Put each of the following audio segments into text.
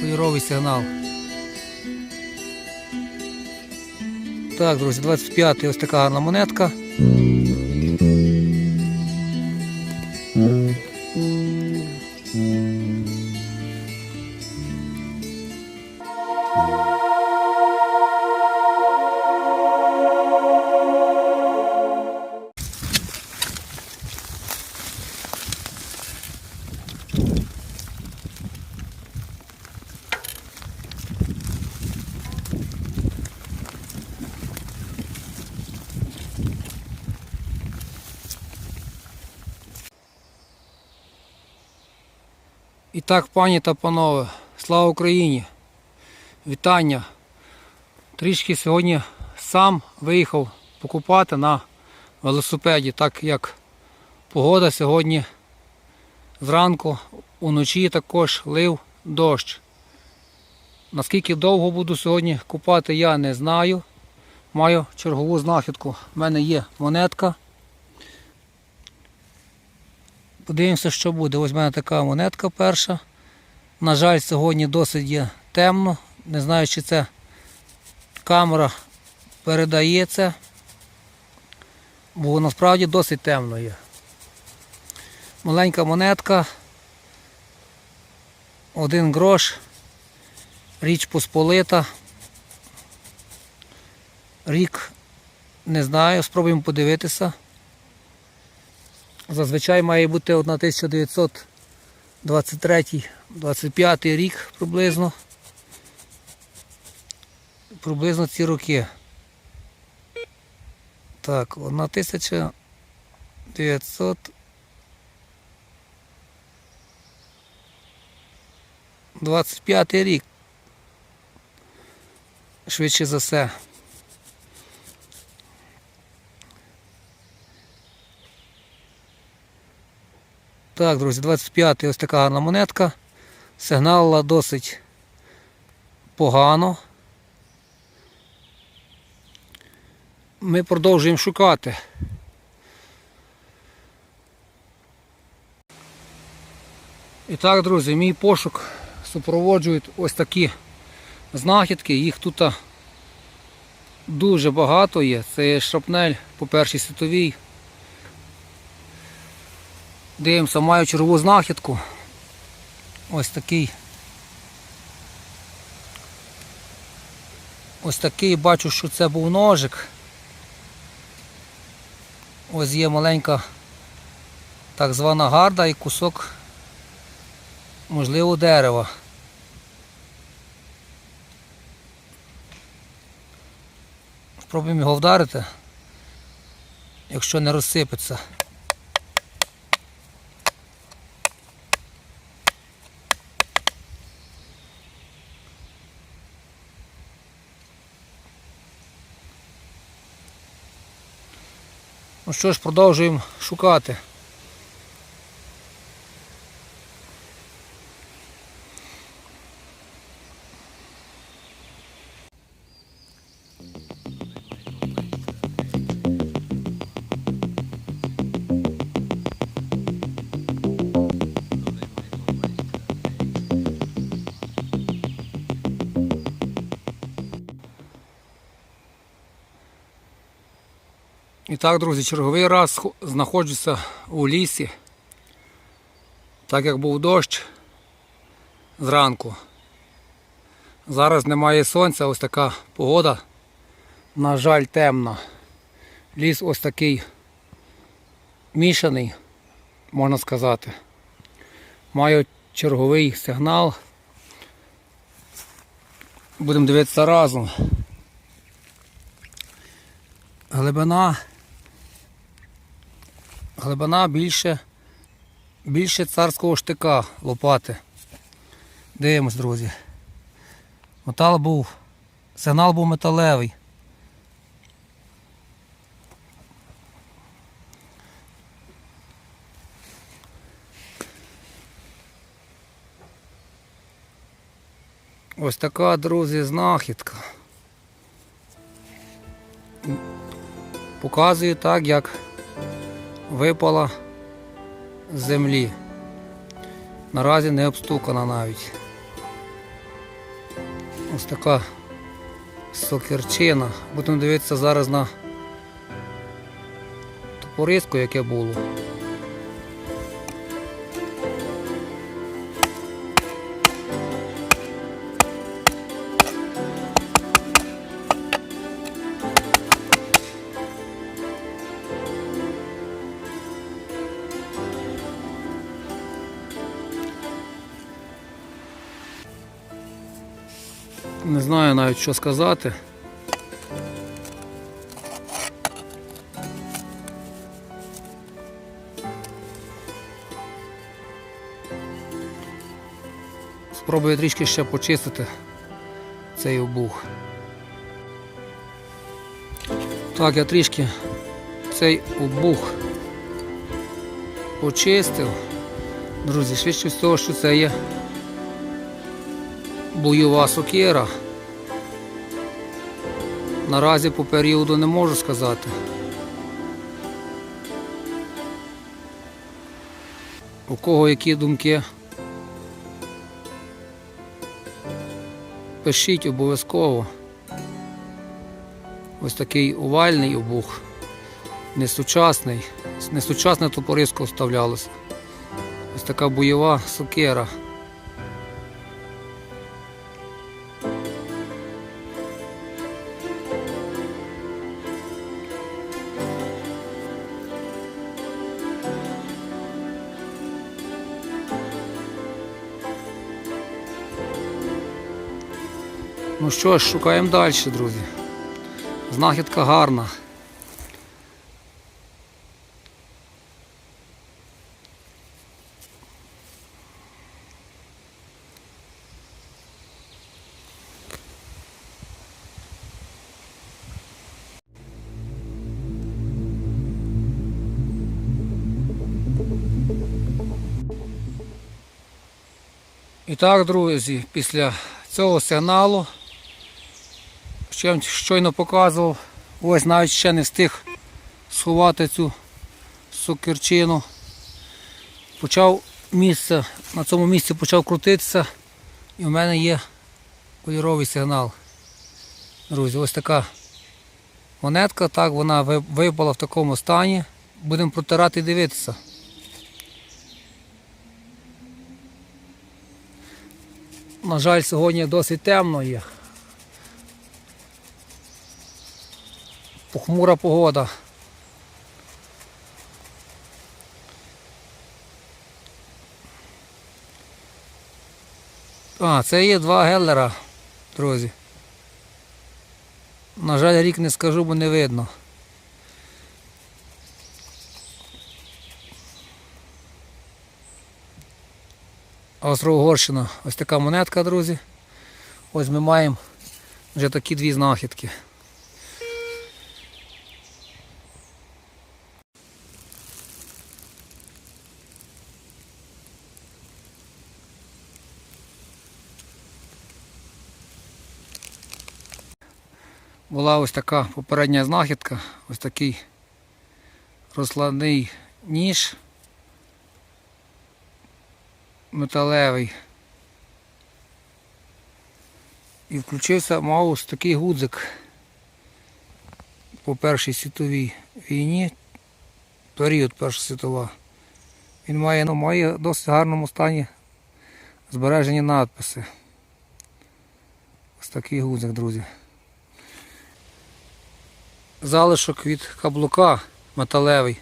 кольоровий сигнал. Так, друзі, 25-й ось така гарна монетка. Так, пані та панове, слава Україні! Вітання! Трішки сьогодні сам виїхав покупати на велосипеді, так як погода сьогодні зранку, уночі також лив дощ. Наскільки довго буду сьогодні купати, я не знаю. Маю чергову знахідку. У мене є монетка. Подивимося, що буде. Ось в мене така монетка перша. На жаль, сьогодні досить є темно. Не знаю, чи це камера передає це, бо насправді досить темно є. Маленька монетка. Один грош. Річ Посполита. Рік не знаю, спробуємо подивитися. Зазвичай має бути 1923-25 рік приблизно. Приблизно ці роки. Так, 1900. Двадцять п'ятий рік. Швидше за все. Так, друзі, 25-й ось така гарна монетка. Сигналила досить погано. Ми продовжуємо шукати. І так, друзі, мій пошук супроводжують ось такі знахідки. Їх тут дуже багато є. Це шрапнель по першій світовій. Дивимося, маю чергову знахідку. Ось такий. Ось такий, бачу, що це був ножик. Ось є маленька так звана гарда і кусок, можливо, дерева. Спробуємо його вдарити, якщо не розсипеться. Ну що ж, продовжуємо шукати. Так, друзі, черговий раз знаходжуся у лісі, так як був дощ зранку. Зараз немає сонця, ось така погода, на жаль, темна. Ліс ось такий мішаний, можна сказати. Маю черговий сигнал. Будемо дивитися разом. Глибина Глибина більше, більше царського штика лопати. Дивимось, друзі. Метал був, сигнал був металевий. Ось така, друзі, знахідка. Показую так, як випала з землі. Наразі не обстукана навіть. Ось така сокирчина. Будемо дивитися зараз на топориску, яке було. Не знаю навіть що сказати. Спробую трішки ще почистити цей обух. Так, я трішки цей обух почистив. Друзі, швидше всього, що це є бойова сокира. Наразі по періоду не можу сказати. У кого які думки? Пишіть обов'язково. Ось такий овальний обух, несучасний, несучасне топориско вставлялося. Ось така бойова сокира. Ну що ж, шукаємо далі, друзі. Знахідка гарна. І так, друзі, після цього сигналу вам щойно показував. Ось навіть ще не встиг сховати цю сокирчину. Почав місце, на цьому місці почав крутитися і в мене є кольоровий сигнал. Друзі, ось така монетка, так, вона випала в такому стані. Будемо протирати і дивитися. На жаль, сьогодні досить темно є. Похмура погода. А, це є два геллера, друзі. На жаль, рік не скажу, бо не видно. Австро-Угорщина. Ось така монетка, друзі. Ось ми маємо вже такі дві знахідки. Була ось така попередня знахідка, ось такий розкладний ніж металевий. І включився мав ось такий гудзик по Першій світовій війні, період Перша світова. Він має, ну, має в досить гарному стані збережені надписи. Ось такий гудзик, друзі залишок від каблука металевий.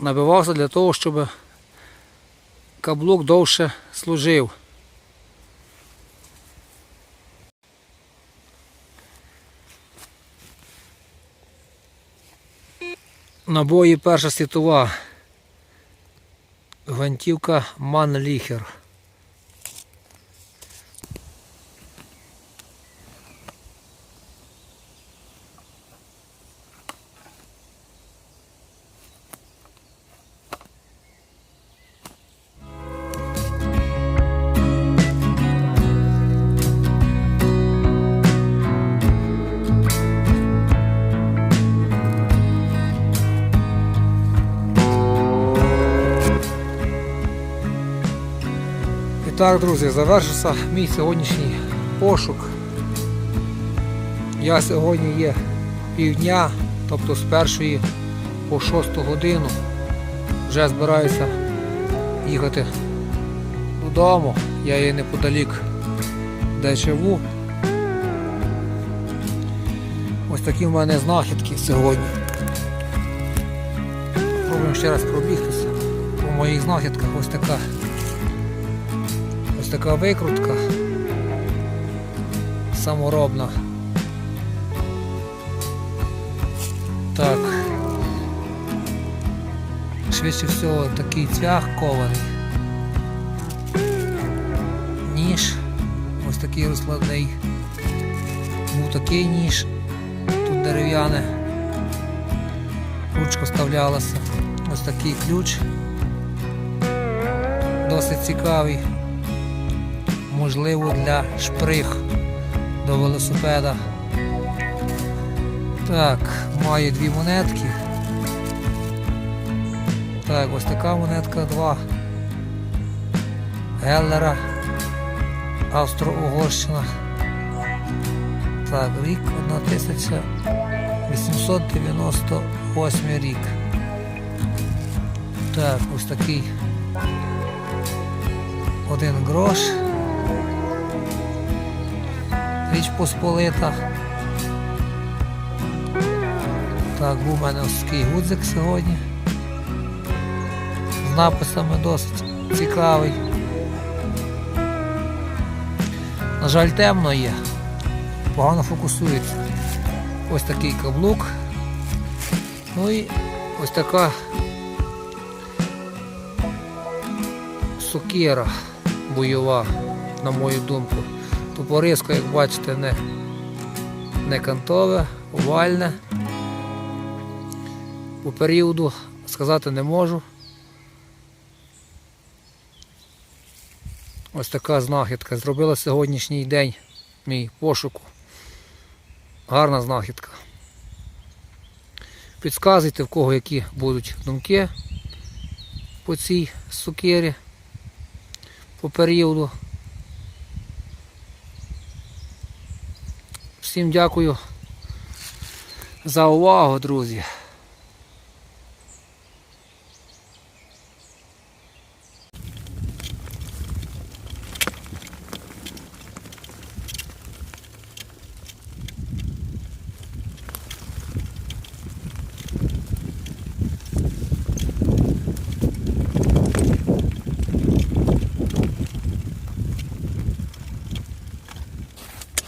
Набивався для того, щоб каблук довше служив. Набої Перша світова. Гвинтівка Манліхер. Так, друзі, завершився мій сьогоднішній пошук. Я сьогодні є півдня, тобто з першої по шосту годину. Вже збираюся їхати додому. Я є неподалік, де живу. Ось такі в мене знахідки сьогодні. Пробуємо ще раз пробігтися. По моїх знахідках ось така. Ось така викрутка саморобна. Так. Швидше всього такий цвях кований. Ніж. Ось такий розкладний. Був такий ніж. Тут дерев'яне. Ручка вставлялася. Ось такий ключ. Досить цікавий. Можливо для шприг до велосипеда. Так, маю дві монетки. Так, ось така монетка 2. Геллера. Австро-Угорщина. Так, рік 1898 рік. Так, ось такий один грош. Річ Посполита. Так, був у мене ось такий гудзик сьогодні. З написами досить цікавий. На жаль, темно є. Погано фокусується. Ось такий каблук. Ну і ось така сокира бойова, на мою думку. Топорисько, як бачите, не, не кантове, овальне. По періоду сказати не можу. Ось така знахідка. Зробила сьогоднішній день мій пошуку. Гарна знахідка. Підказуйте, в кого які будуть думки по цій сукері по періоду. Всім дякую за увагу, друзі.